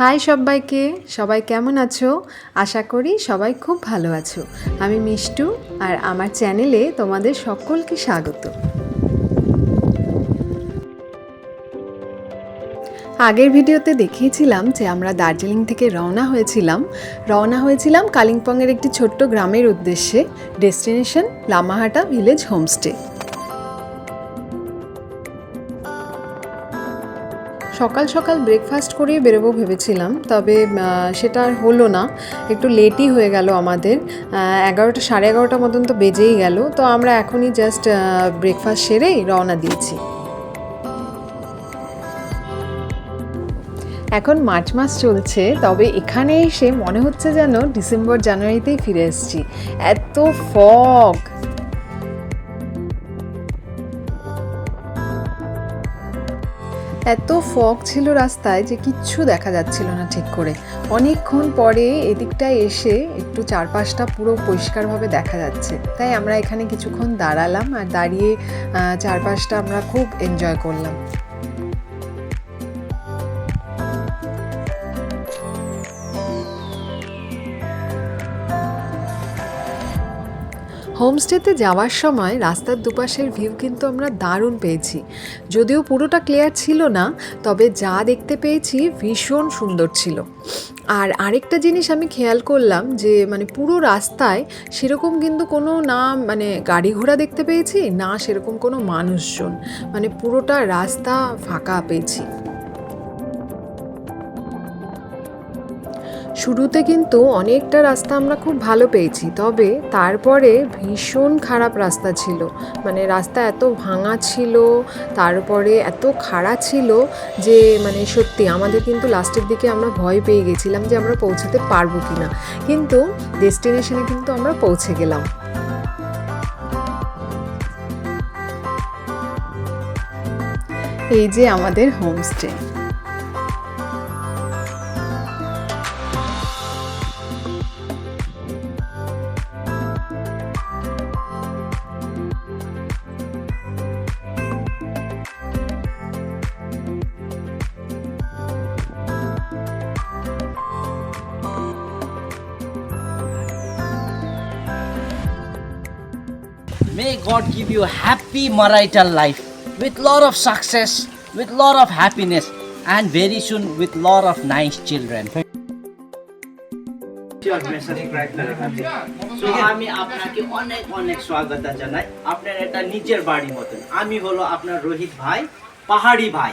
High সবাইকে, সবাই কেমন আছো? আশা করি সবাই খুব ভালো আছো। আমি মিষ্টু আর আমার চ্যানেলে তোমাদের সকলকে স্বাগত। আগের ভিডিওতে দেখিয়েছিলাম যে আমরা দার্জিলিং থেকে রওনা হয়েছিলাম। রওনা হয়েছিলাম কালিম্পংয়ের একটি ছোট্ট গ্রামের উদ্দেশ্যে, ডেস্টিনেশন লামাহাটা ভিলেজ হোমস্টে। সকাল সকাল ব্রেকফাস্ট করেই বেরোবো ভেবেছিলাম, তবে সেটা আর হলো না। একটু লেটই হয়ে গেল আমাদের। এগারোটা, সাড়ে এগারোটা মতন তো বেজেই গেল, তো আমরা এখনই জাস্ট ব্রেকফাস্ট সেরেই রওনা দিয়েছি। এখন মার্চ মাস চলছে, তবে এখানে এসে মনে হচ্ছে যেন ডিসেম্বর জানুয়ারিতেই ফিরে এসেছি। এত ফগ এত ফগ ছিল রাস্তায় যে কিচ্ছু দেখা যাচ্ছিল না ঠিক করে। অনেকক্ষণ পরে এদিকটায় এসে একটু চারপাশটা পুরো পরিষ্কারভাবে দেখা যাচ্ছে। তাই আমরা এখানে কিছুক্ষণ দাঁড়ালাম আর দাঁড়িয়ে চারপাশটা আমরা খুব এনজয় করলাম। হোমস্টেতে যাওয়ার সময় রাস্তার দুপাশের ভিউ কিন্তু আমরা দারুণ পেয়েছি। যদিও পুরোটা ক্লিয়ার ছিল না, তবে যা দেখতে পেয়েছি ভীষণ সুন্দর ছিল। আর আরেকটা জিনিস আমি খেয়াল করলাম যে মানে পুরো রাস্তায় সেরকম কিন্তু কোনো না মানে গাড়ি ঘোড়া দেখতে পেয়েছি, না সেরকম কোনো মানুষজন। মানে পুরোটা রাস্তা ফাঁকা পেয়েছি। শুরুতে কিন্তু অনেকটা রাস্তা আমরা খুব ভালো পেয়েছি, তবে তারপরে ভীষণ খারাপ রাস্তা ছিল। মানে রাস্তা এত ভাঙা ছিল, তারপরে এত খাড়া ছিল যে মানে সত্যি আমাদের কিন্তু লাস্টের দিকে আমরা ভয় পেয়ে গেছিলাম যে আমরা পৌঁছাতে পারব কি না কিন্তু ডেস্টিনেশনে কিন্তু আমরা পৌঁছে গেলাম। এই যে আমাদের homestay. May God give you happy marital life with lot of success, with lot of happiness, and very soon with lot of nice children. So আমি আপনাকে অনেক অনেক স্বাগত জানাই আপনার এটা নিজের বাড়ি মতন আমি হলো আপনার রোহিত ভাই পাহাড়ি ভাই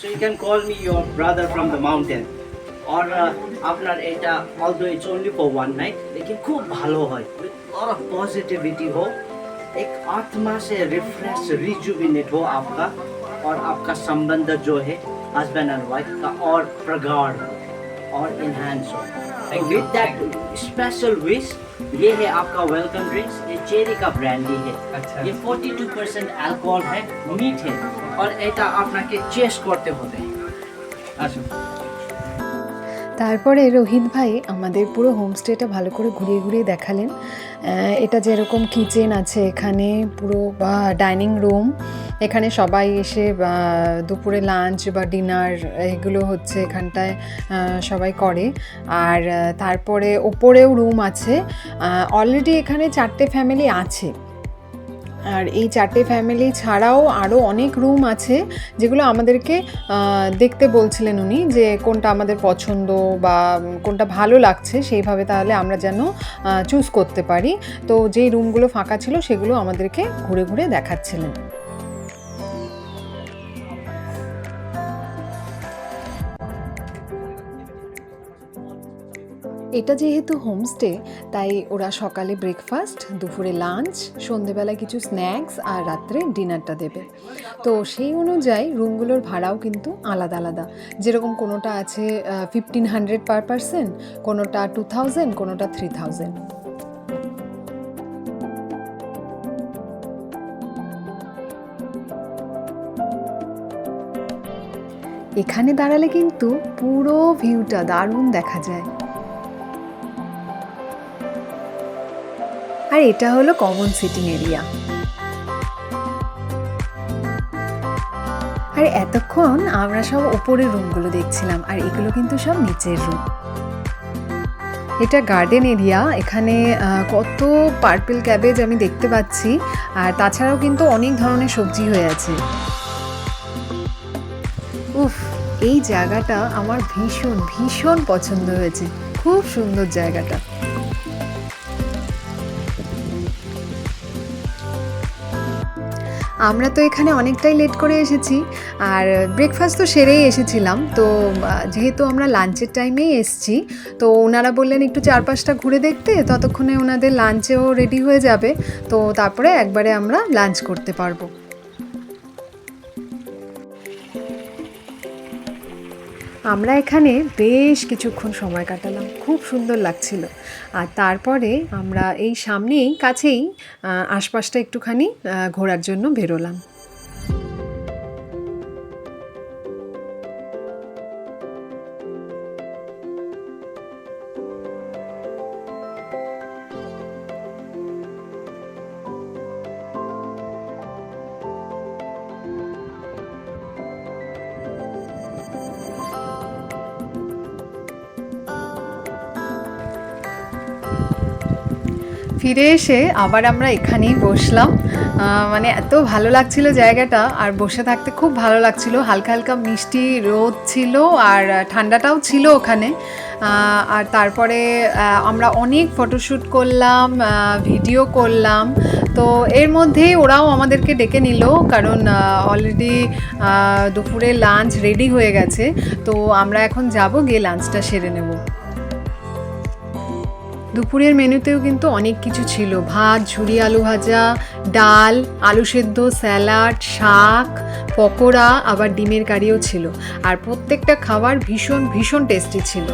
so you can call me your brother from the mountain or আপনার এটা although it's only for one night লেকিন খুব ভালো হয় উইথ লট অফ পজিটিভিটি হোক एक आत्मा से रिफ्रेश रिजुविनेट हो आपका और आपका संबंध जो है हस्बैंड एंड वाइफ का और प्रगाढ़ और इनहेंस हो। विद दैट स्पेशल विश ये है आपका वेलकम ड्रिंक्स ये चेरी का ब्रांडी है। अच्छा। ये 42 परसेंट अल्कोहल है मीठ है और ऐसा अपना के चेस्ट करते होते हैं। अच्छा। তারপরে রোহিত ভাই আমাদের পুরো হোমস্টেটা ভালো করে ঘুরিয়ে ঘুরিয়ে দেখালেন। এটা যেরকম কিচেন আছে এখানে, পুরো ডাইনিং রুম। এখানে সবাই এসে দুপুরে লাঞ্চ বা ডিনার এগুলো হচ্ছে এখানটায় সবাই করে। আর তারপরে ওপরেও রুম আছে। অলরেডি এখানে চারটে ফ্যামিলি আছে। আর এই চারটে ফ্যামিলি ছাড়াও আরও অনেক রুম আছে, যেগুলো আমাদেরকে দেখতে বলছিলেন উনি যে কোনটা আমাদের পছন্দ বা কোনটা ভালো লাগছে, সেইভাবে তাহলে আমরা যেন চুজ করতে পারি। তো যেই রুমগুলো ফাঁকা ছিল সেগুলো আমাদেরকে ঘুরে ঘুরে দেখাচ্ছিলেন। এটা যেহেতু হোমস্টে, তাই ওরা সকালে ব্রেকফাস্ট দুপুরে লাঞ্চ সন্ধেবেলা কিছু স্ন্যাক্স আর রাত্রে ডিনারটা দেবে। তো সেই অনুযায়ী রুমগুলোর ভাড়াও কিন্তু আলাদা আলাদা। যেরকম কোনোটা আছে ফিফটিন হান্ড্রেড পার পারসন কোনোটা টু থাউজেন্ড কোনোটা থ্রি থাউজেন্ড এখানে দাঁড়ালে কিন্তু পুরো ভিউটা দারুণ দেখা যায়। আর এটা হলো কমন সিটিং এরিয়া আর এতক্ষণ আমরা সব ওপরের রুমগুলো দেখছিলাম, আর এগুলো কিন্তু সব নিচের রুম এটা গার্ডেন এরিয়া এখানে কত পার্পল ক্যাবেজ আমি দেখতে পাচ্ছি, আর তাছাড়াও কিন্তু অনেক ধরনের সবজি হয়ে আছে। উফ, এই জায়গাটা আমার ভীষণ ভীষণ পছন্দ হয়েছে। খুব সুন্দর জায়গাটা। আমরা তো এখানে অনেকটাই লেট করে এসেছি, আর ব্রেকফাস্ট তো সেরেই এসেছিলাম। তো যেহেতু আমরা লাঞ্চের টাইমেই এসছি, তো ওনারা বললেন একটু চারপাশটা ঘুরে দেখতে, ততক্ষণে ওনাদের লাঞ্চেও রেডি হয়ে যাবে। তো তারপরে একবারে আমরা লাঞ্চ করতে পারব। আমরা এখানে বেশ কিছুক্ষণ সময় কাটালাম। খুব সুন্দর লাগছিল। আর তারপরে আমরা এই সামনেই, কাছেই আশপাশটা একটুখানি ঘোরার জন্য বেরোলাম। ফিরে এসে আবার আমরা এখানেই বসলাম। মানে এত ভালো লাগছিল জায়গাটা, আর বসে থাকতে খুব ভালো লাগছিল। হালকা হালকা মিষ্টি রোদ ছিল আর ঠান্ডাটাও ছিল ওখানে। আর তারপরে আমরা অনেক ফটোশ্যুট করলাম ভিডিও করলাম। তো এর মধ্যেই ওরাও আমাদেরকে ডেকে নিল, কারণ অলরেডি দুপুরে লাঞ্চ রেডি হয়ে গেছে। তো আমরা এখন যাব গিয়ে লাঞ্চটা সেরে নেব। দুপুরের মেনুতেও কিন্তু অনেক কিছু ছিল। ভাত, ঝুরি আলু ভাজা, ডাল, আলু সেদ্ধ, স্যালাড, শাক, পকোড়া, আবার ডিমের কারিও ছিল। আর প্রত্যেকটা খাবার ভীষণ ভীষণ টেস্টি ছিল।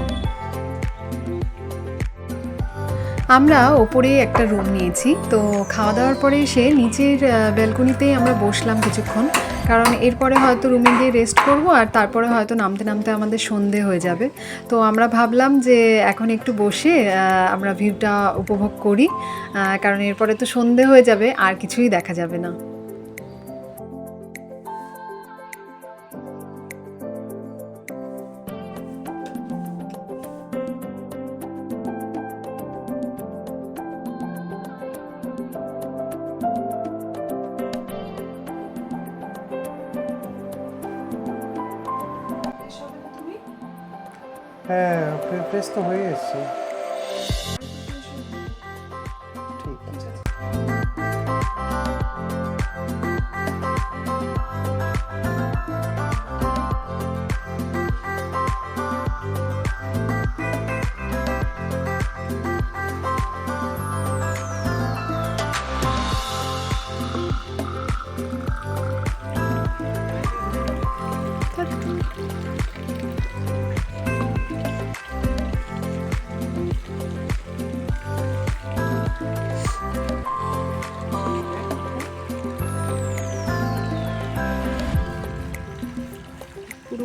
আমরা ওপরে একটা রুম নিয়েছি। তো খাওয়া দাওয়ার পরে এসে নিচের ব্যালকনিতেই আমরা বসলাম কিছুক্ষণ। কারণ এরপরে হয়তো রুমে গিয়ে রেস্ট করব আর তারপরে হয়তো নামতে নামতে আমাদের সন্ধে হয়ে যাবে। তো আমরা ভাবলাম যে এখন একটু বসে আমরা ভিউটা উপভোগ করি। কারণ এরপরে তো সন্ধে হয়ে যাবে, আর কিছুই দেখা যাবে না। হ্যাঁ ফ্রেশ তো হয়ে এসছে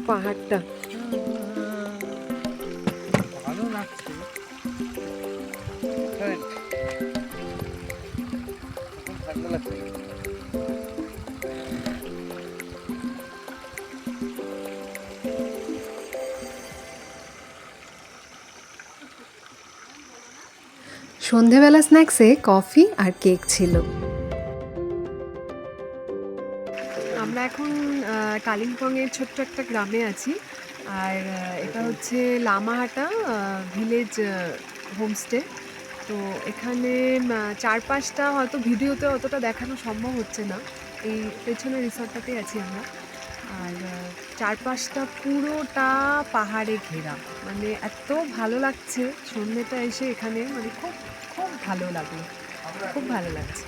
পাহাড়টা। ভালো লাগছে। সন্ধেবেলা স্ন্যাক্সে কফি আর কেক ছিল। এখন কালিম্পংয়ের ছোট্ট একটা গ্রামে আছি। আর এটা হচ্ছে লামাহাটা ভিলেজ হোমস্টে তো এখানে আহ, চারপাশটা হয়তো ভিডিওতে অতটা দেখানো সম্ভব হচ্ছে না। এই পেছনে রিসর্টটাতেই আছি আমরা। আর চারপাশটা পুরোটা পাহাড়ে ঘেরা। মানে এত ভালো লাগছে সন্ধ্যেটা এসে এখানে। মানে খুব খুব ভালো লাগল। খুব ভালো লাগছে।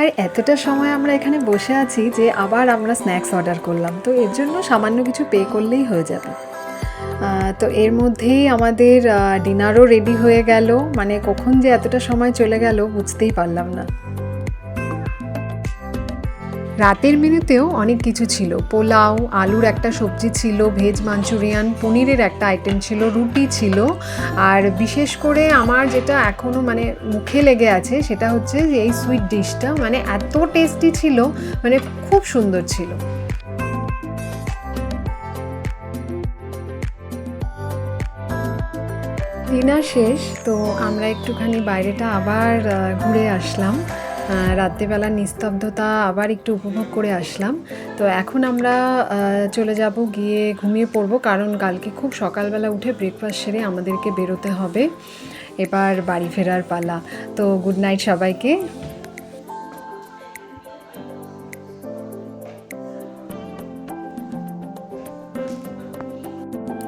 আর এতটা সময় আমরা এখানে বসে আছি যে আবার আমরা স্ন্যাক্স অর্ডার করলাম। তো এর জন্য সামান্য কিছু পে করলেই হয়ে যাবে। তো এর মধ্যেই আমাদের ডিনারও রেডি হয়ে গেল। মানে কখন যে এতটা সময় চলে গেল বুঝতেই পারলাম না। রাতের মেনুতেও অনেক কিছু ছিল। পোলাও, আলুর একটা সবজি ছিল, ভেজ মাঞ্চুরিয়ান, পনিরের একটা আইটেম ছিল, রুটি ছিল। আর বিশেষ করে আমার যেটা এখনও মানে মুখে লেগে আছে সেটা হচ্ছে যে এই সুইট ডিশটা মানে এত টেস্টি ছিল মানে খুব সুন্দর ছিল। ডিনার শেষ, তো আমরা একটুখানি বাইরেটা আবার ঘুরে আসলাম। রাত্রিবেলার নিস্তব্ধতা আবার একটু উপভোগ করে আসলাম। তো এখন আমরা চলে যাব গিয়ে ঘুমিয়ে পড়ব, কারণ কালকে খুব সকালবেলা উঠে ব্রেকফাস্ট সেরে আমাদেরকে বেরোতে হবে। এবার বাড়ি ফেরার পালা। তো গুড নাইট সবাইকে।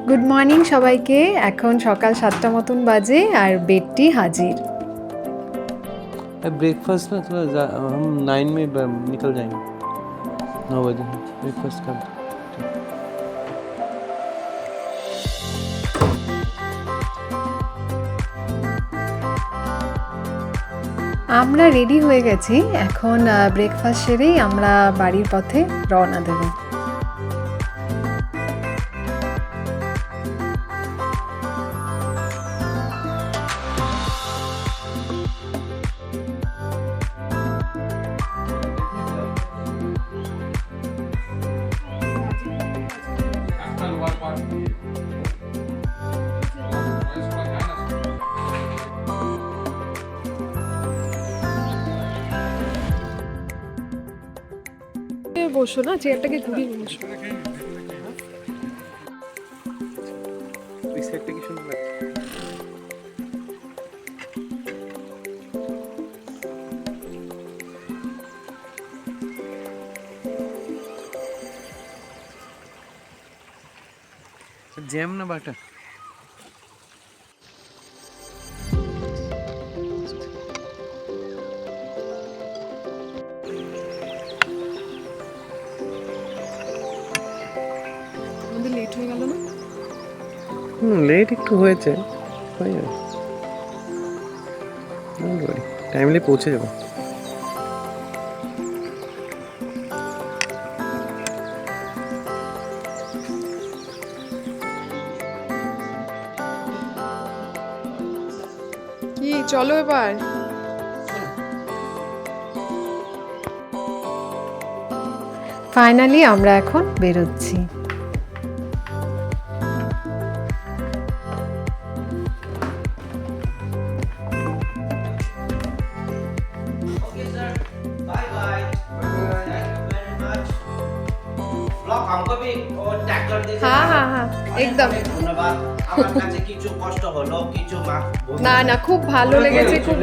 গুড মর্নিং সবাইকে। এখন সকাল সাতটা মতন বাজে আর বেডটি হাজির। ब्रेकफास्ट ना थोड़ा जा- हम नाइन में ब- निकल जाएंगे नौ बजे ब्रेकफास्ट कर আমরা রেডি হয়ে গেছি এখন ব্রেকফাস্ট সেরেই আমরা বাড়ির পথে রওনা দেব বসো না চেয়ারটাকে ঘুরিয়ে বসো। জ্যাম না বাটা? একটু হয়েছে। হয়ে যাবে। টাইমলি পৌঁছে যাব। কি চলো এবার। ফাইনালি আমরা এখন বেরোচ্ছি। हमको भी और टैग कर दीजिए हाँ हाँ हाँ एकदम অনেক ধন্যবাদ আমার কাছে কিছু কষ্ট হলো কিছু মা না না খুব ভালো লেগেছে খুব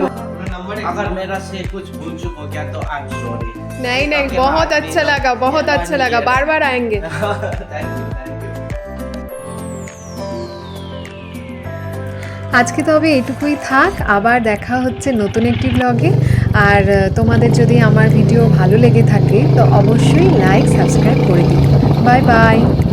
अगर मेरा से कुछ भूल चूक हो गया तो आई एम सॉरी नहीं नहीं Okay, बहुत bye. अच्छा लगा बहुत अच्छा लगा बार बार आएंगे थैंक यू थैंक यू আজকে তবে এটুকুই থাক আবার দেখা হচ্ছে নতুন একটি ব্লগে আর আহ, তোমাদের যদি আমার ভিডিও ভালো লেগে থাকে তো অবশ্যই লাইক সাবস্ক্রাইব করে দিও Bye bye.